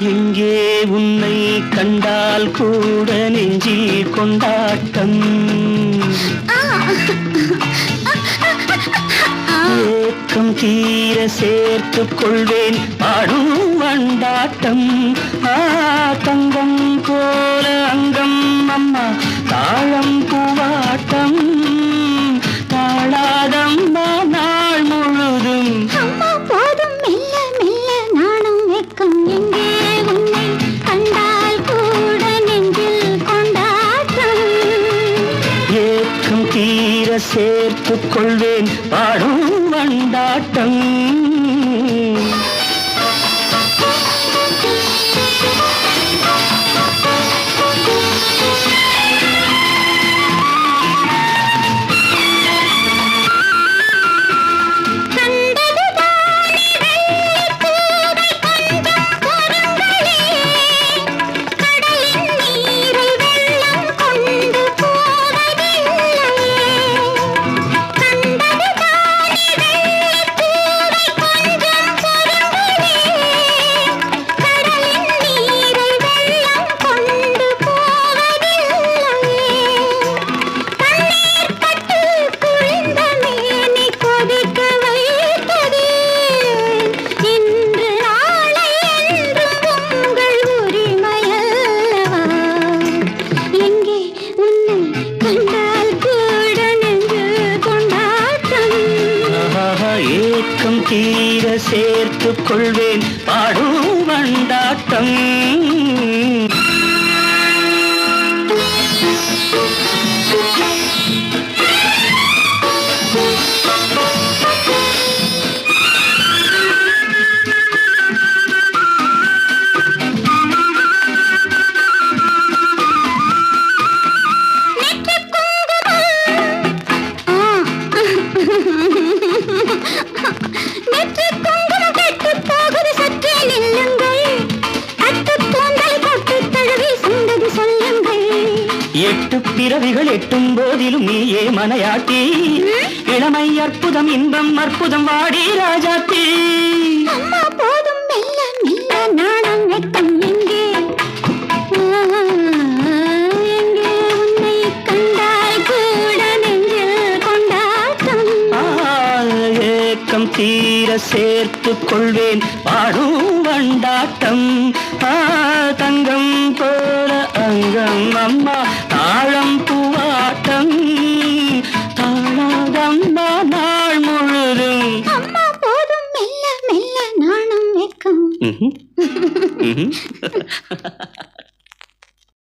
எங்கே உன்னை கண்டால் கூட நெஞ்சில் கொண்டாட்டம்? ஏக்கம் தீர சேர்த்துக் கொள்வேன் பாடும் வண்டாட்டம் ஆ. மற்றும் தீர சேர்த்துக் கொள்வேன். பாடும் வண்டாட்டம். ஏக்கம் தீர சேர்த்துக் கொள்வேன். பாடும் வண்டாட்டம். எட்டு பிறவிகள் எட்டும் போதிலும் நீயே மனையாட்டி. இளமை அற்புதம் இன்பம் அற்புதம் வாடி ராஜாத்தி. தீர சேர்த்துக் கொள்வேன் பாடும் வண்டாட்டம். ஆ, Uhum. uhum.